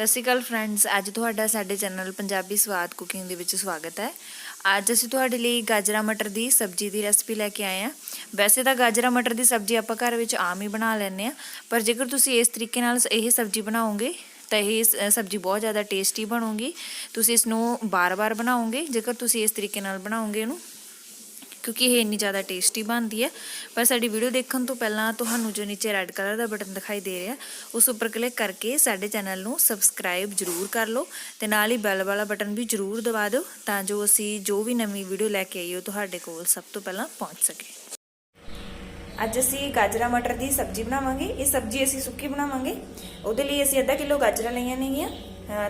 ਸਤਿ ਸ਼੍ਰੀ ਅਕਾਲ ਫਰੈਂਡਸ ਅੱਜ ਤੁਹਾਡਾ ਸਾਡੇ ਚੈਨਲ ਪੰਜਾਬੀ ਸਵਾਦ ਕੁਕਿੰਗ ਦੇ ਵਿੱਚ ਸਵਾਗਤ ਹੈ। ਅੱਜ ਅਸੀਂ ਤੁਹਾਡੇ ਲਈ ਗਾਜਰਾ ਮਟਰ ਦੀ ਸਬਜ਼ੀ ਦੀ ਰੈਸਪੀ ਲੈ ਕੇ ਆਏ ਹਾਂ। ਵੈਸੇ ਤਾਂ ਗਾਜਰਾ ਮਟਰ ਦੀ ਸਬਜ਼ੀ ਆਪਾਂ ਘਰ ਵਿੱਚ ਆਮ ਹੀ ਬਣਾ ਲੈਂਦੇ ਆ ਪਰ ਜੇਕਰ ਤੁਸੀਂ ਇਸ ਤਰੀਕੇ ਨਾਲ ਇਹ ਸਬਜ਼ੀ ਬਣਾਓਗੇ, ਤਾਂ ਇਹ ਸਬਜ਼ੀ ਬਹੁਤ ਜ਼ਿਆਦਾ ਟੇਸਟੀ ਬਣੂਗੀ। ਤੁਸੀਂ ਇਸ ਨੂੰ ਬਾਰ-ਬਾਰ ਬਣਾਓਗੇ, ਜੇਕਰ ਤੁਸੀਂ ਇਸ ਤਰੀਕੇ ਨਾਲ ਬਣਾਓਗੇ ਇਹਨੂੰ ਕਿਉਂਕਿ ਇਹ ਇੰਨੀ ਜ਼ਿਆਦਾ ਟੇਸਟੀ ਬਣਦੀ ਹੈ। ਪਰ ਸਾਡੀ ਵੀਡੀਓ ਦੇਖਣ ਤੋਂ ਪਹਿਲਾਂ ਤੁਹਾਨੂੰ ਜੋ ਨੀਚੇ ਰੈੱਡ ਕਲਰ ਦਾ ਬਟਨ ਦਿਖਾਈ ਦੇ ਰਿਹਾ, ਉਸ ਉੱਪਰ ਕਲਿੱਕ ਕਰਕੇ ਸਾਡੇ ਚੈਨਲ ਨੂੰ ਸਬਸਕ੍ਰਾਈਬ ਜਰੂਰ ਕਰ ਲਓ ਤੇ ਨਾਲ ਹੀ ਬੈਲ ਵਾਲਾ ਬਟਨ ਵੀ ਜਰੂਰ ਦਬਾ ਦਿਓ ਤਾਂ ਜੋ ਅਸੀਂ ਜੋ ਵੀ ਨਵੀਂ ਵੀਡੀਓ ਲੈ ਕੇ ਆਈਏ, ਉਹ ਤੁਹਾਡੇ ਕੋਲ ਸਭ ਤੋਂ ਪਹਿਲਾਂ ਪਹੁੰਚ ਸਕੇ। ਅੱਜ ਅਸੀਂ ਗਾਜਰਾ ਮਟਰ ਦੀ ਸਬਜ਼ੀ ਬਣਾਵਾਂਗੇ। ਇਹ ਸਬਜ਼ੀ ਅਸੀਂ ਸੁੱਕੀ ਬਣਾਵਾਂਗੇ। ਉਹਦੇ ਲਈ ਅਸੀਂ ਅੱਧਾ ਕਿਲੋ ਗਾਜਰਾਂ ਲਈਆਂ ਨੇਗੀਆਂ।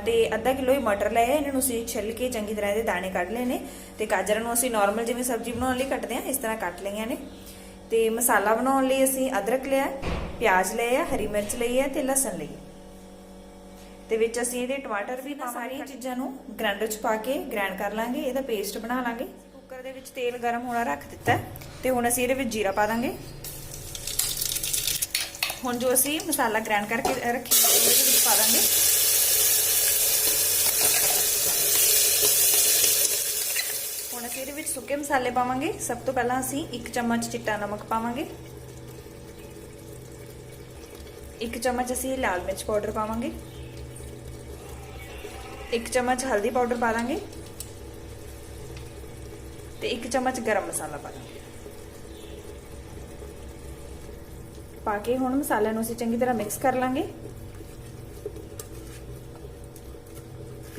ਤੇ ਅੱਧਾ ਕਿਲੋ ਹੀ ਮਟਰ ਲਏ ਆ ਇਹਨਾਂ ਨੂੰ ਅਸੀਂ ਛਿੱਲ ਕੇ ਚੰਗੀ ਤਰ੍ਹਾਂ ਇਹਦੇ ਦਾਣੇ ਕੱਢ ਲਏ ਨੇ ਤੇ ਗਾਜਰਾਂ ਨੂੰ ਅਸੀਂ ਨਾਰਮਲ ਜਿਵੇਂ ਸਬਜ਼ੀ ਬਣਾਉਣ ਲਈ ਕੱਟਦੇ ਆ ਇਸ ਤਰ੍ਹਾਂ ਕੱਟ ਲਈਆਂ ਨੇ। ਤੇ ਮਸਾਲਾ ਬਣਾਉਣ ਲਈ ਅਸੀਂ ਅਦਰਕ ਲਿਆ ਪਿਆਜ਼ ਲਏ ਆ ਹਰੀ ਮਿਰਚ ਲਈ ਆ ਤੇ ਲਸਣ ਲਈ ਤੇ ਵਿੱਚ ਅਸੀਂ ਇਹਦੇ ਟਮਾਟਰ ਵੀ ਨਾ ਸਾਰੀਆਂ ਚੀਜ਼ਾਂ ਨੂੰ ਗ੍ਰਾਈਂਡਰ 'ਚ ਪਾ ਕੇ ਗ੍ਰਾਈਂਡ ਕਰ ਲਾਂਗੇ ਇਹਦਾ ਪੇਸਟ ਬਣਾ ਲਾਂਗੇ। ਕੁੱਕਰ ਦੇ ਵਿੱਚ ਤੇਲ ਗਰਮ ਹੋਣਾ ਰੱਖ ਦਿੱਤਾ ਹੈ ਤੇ ਹੁਣ ਅਸੀਂ ਇਹਦੇ ਵਿੱਚ ਜੀਰਾ ਪਾ ਦਾਂਗੇ। ਹੁਣ ਜੋ ਅਸੀਂ ਮਸਾਲਾ ਗ੍ਰਾਈਂਡ ਕਰਕੇ ਰੱਖਿਆ ਉਹਦੇ ਵਿੱਚ ਪਾ ਦਾਂਗੇ ਹੁਣ ਅਸੀਂ ਇਹਦੇ ਵਿੱਚ ਸੁੱਕੇ ਮਸਾਲੇ ਪਾਵਾਂਗੇ। ਸਭ ਤੋਂ ਪਹਿਲਾਂ ਅਸੀਂ 1 ਚਮਚ ਚਿੱਟਾ ਨਮਕ ਪਾਵਾਂਗੇ। 1 ਚਮਚ ਅਸੀਂ ਲਾਲ ਮਿਰਚ ਪਾਊਡਰ ਪਾਵਾਂਗੇ। 1 ਚਮਚ ਹਲਦੀ ਪਾਊਡਰ ਪਾ ਦਾਂਗੇ ਤੇ 1 ਚਮਚ ਗਰਮ ਮਸਾਲਾ ਪਾ ਦਾਂਗੇ ਪਾ ਕੇ ਹੁਣ ਮਸਾਲਿਆਂ ਨੂੰ ਅਸੀਂ ਚੰਗੀ ਤਰ੍ਹਾਂ ਮਿਕਸ ਕਰ ਲਾਂਗੇ।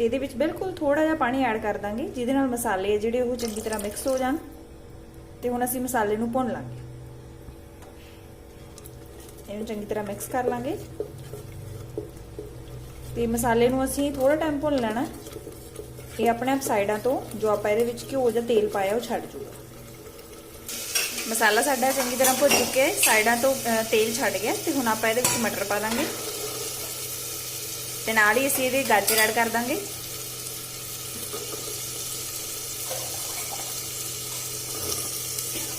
ਤੇ ਇਹਦੇ ਵਿੱਚ ਬਿਲਕੁਲ ਥੋੜਾ ਜਿਹਾ ਪਾਣੀ ਐਡ ਕਰ ਦਾਂਗੇ, ਜਿਹਦੇ ਨਾਲ ਮਸਾਲੇ ਜਿਹੜੇ ਉਹ ਚੰਗੀ ਤਰ੍ਹਾਂ ਮਿਕਸ ਹੋ ਜਾਣ ਤੇ ਹੁਣ ਅਸੀਂ ਮਸਾਲੇ ਨੂੰ ਭੁੰਨ ਲਾਂਗੇ। ਇਹਨੂੰ ਚੰਗੀ ਤਰ੍ਹਾਂ ਮਿਕਸ ਕਰ ਲਾਂਗੇ। ਤੇ ਮਸਾਲੇ ਨੂੰ ਅਸੀਂ ਥੋੜਾ ਟਾਈਮ ਭੁੰਨ ਲੈਣਾ। ਇਹ ਆਪਣੇ ਆਪ ਸਾਈਡਾਂ ਤੋਂ ਜੋ ਆਪਾਂ ਇਹਦੇ ਵਿੱਚ ਘਿਓ ਜਾਂ ਤੇਲ ਪਾਇਆ ਉਹ ਛੱਡ ਜੂਗਾ। ਮਸਾਲਾ ਸਾਡਾ ਚੰਗੀ ਤਰ੍ਹਾਂ ਭੁੱਜ ਚੁੱਕਿਆ ਹੈ, ਸਾਈਡਾਂ ਤੋਂ ਤੇਲ ਛੱਡ ਗਿਆ ਤੇ ਹੁਣ ਆਪਾਂ ਇਹਦੇ ਵਿੱਚ ਮਟਰ ਪਾ ਦਾਂਗੇ। ਤੇ ਨਾਲ ਹੀ ਅਸੀਂ ਇਹਦੇ ਗਾਜਰ ਐਡ ਕਰ ਦਾਂਗੇ।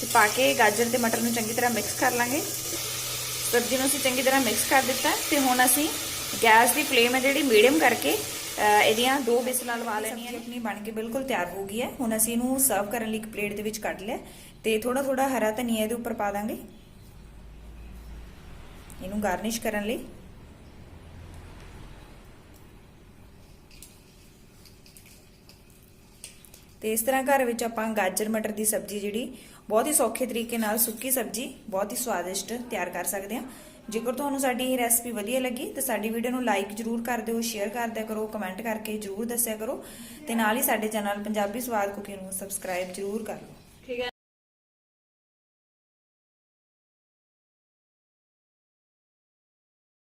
ਤੇ ਪਾ ਕੇ ਗਾਜਰ ਤੇ ਮਟਰ ਨੂੰ ਚੰਗੀ ਤਰ੍ਹਾਂ ਮਿਕਸ ਕਰ ਲਾਂਗੇ। ਸਬਜ਼ੀ ਨੂੰ ਅਸੀਂ ਚੰਗੀ ਤਰ੍ਹਾਂ ਮਿਕਸ ਕਰ ਦਿੱਤਾ ਤੇ ਹੁਣ ਅਸੀਂ ਗੈਸ ਦੀ ਫਲੇਮ ਹੈ ਜਿਹੜੀ ਮੀਡੀਅਮ ਕਰਕੇ ਇਹਦੀਆਂ ਦੋ ਬਿਸਲਾਂ ਲਵਾ ਲੈਣੀਆਂ ਆਪਣੀ ਬਣ ਕੇ ਬਿਲਕੁਲ ਤਿਆਰ ਹੋ ਗਈ ਹੈ। ਹੁਣ ਅਸੀਂ ਇਹਨੂੰ ਸਰਵ ਕਰਨ ਲਈ ਇੱਕ ਪਲੇਟ ਦੇ ਵਿੱਚ ਕੱਢ ਲਿਆ ਤੇ ਥੋੜਾ ਥੋੜਾ ਹਰਾ ਧਨੀਆ ਇਹਦੇ ਉੱਪਰ ਪਾ ਦਾਂਗੇ। ਇਹਨੂੰ ਗਾਰਨਿਸ਼ ਕਰਨ ਲਈ। ਤੇ ਇਸ ਤਰ੍ਹਾਂ ਘਰ ਵਿੱਚ ਆਪਾਂ ਗਾਜਰ, ਮਟਰ ਦੀ ਸਬਜ਼ੀ ਜਿਹੜੀ, ਬਹੁਤ ਹੀ ਸੌਖੇ ਤਰੀਕੇ ਨਾਲ ਸੁੱਕੀ ਸਬਜ਼ੀ ਬਹੁਤ ਹੀ ਸਵਾਦਿਸ਼ਟ ਤਿਆਰ ਕਰ ਸਕਦੇ ਹਾਂ। ਜੇਕਰ ਤੁਹਾਨੂੰ ਸਾਡੀ ਇਹ ਰੈਸਪੀ ਵਧੀਆ ਲੱਗੀ, ਤਾਂ ਸਾਡੀ ਵੀਡੀਓ ਨੂੰ ਲਾਈਕ ਜਰੂਰ ਕਰ ਦਿਓ ਸ਼ੇਅਰ ਕਰਦਿਆ ਕਰੋ ਕਮੈਂਟ ਕਰਕੇ ਜਰੂਰ ਦੱਸਿਆ ਕਰੋ ਤੇ ਨਾਲ ਹੀ ਸਾਡੇ ਚੈਨਲ ਪੰਜਾਬੀ ਸਵਾਦ ਕੁਕਿੰਗ ਨੂੰ ਸਬਸਕ੍ਰਾਈਬ ਜਰੂਰ ਕਰ ਲਓ।